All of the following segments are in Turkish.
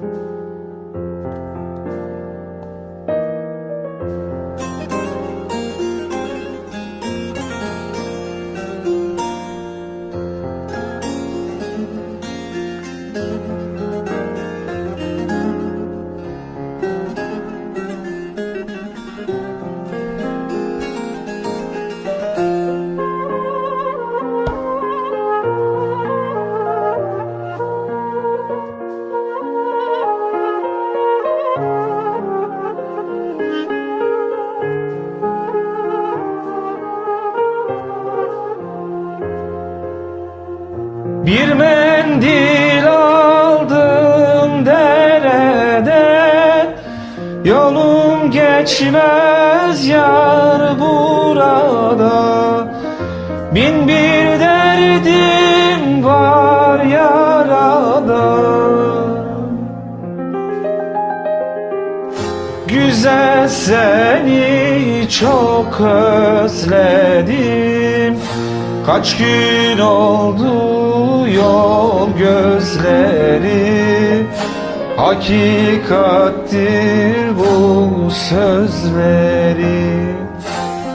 Amen. Bir mendil aldım dereden Yolum geçmez yar burada. Bin bir derdim var yarada. Güzel seni çok özledim. Kaç gün oldu yol gözleri Hakikattir bu sözleri.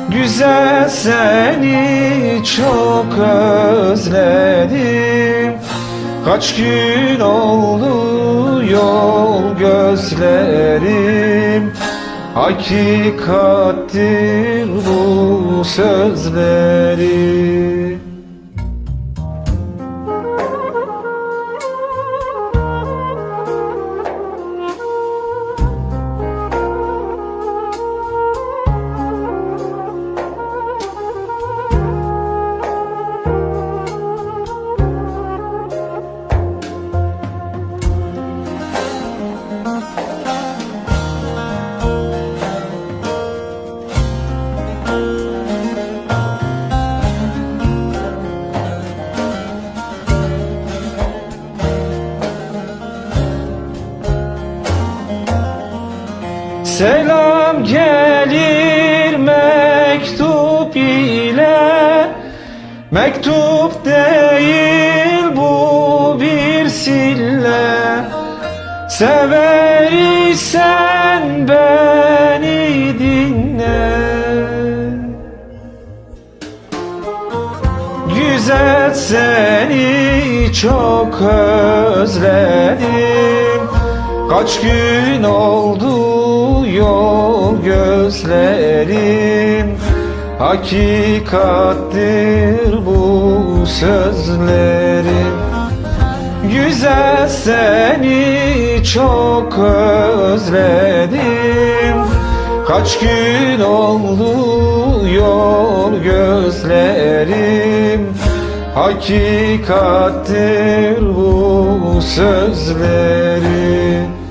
Güzel seni çok özledim. Kaç gün oldu yol gözlerim. Hakikattir bu sözleri Selam gelir mektup ile. Mektup değil bu bir sille. Seversen beni dinle. Güzel seni çok özledim Kaç gün oldu yol gözlerim? Hakikattir bu sözlerim. Güzel seni çok özledim. Kaç gün oldu yol gözlerim? Hakikattir bu sözlerim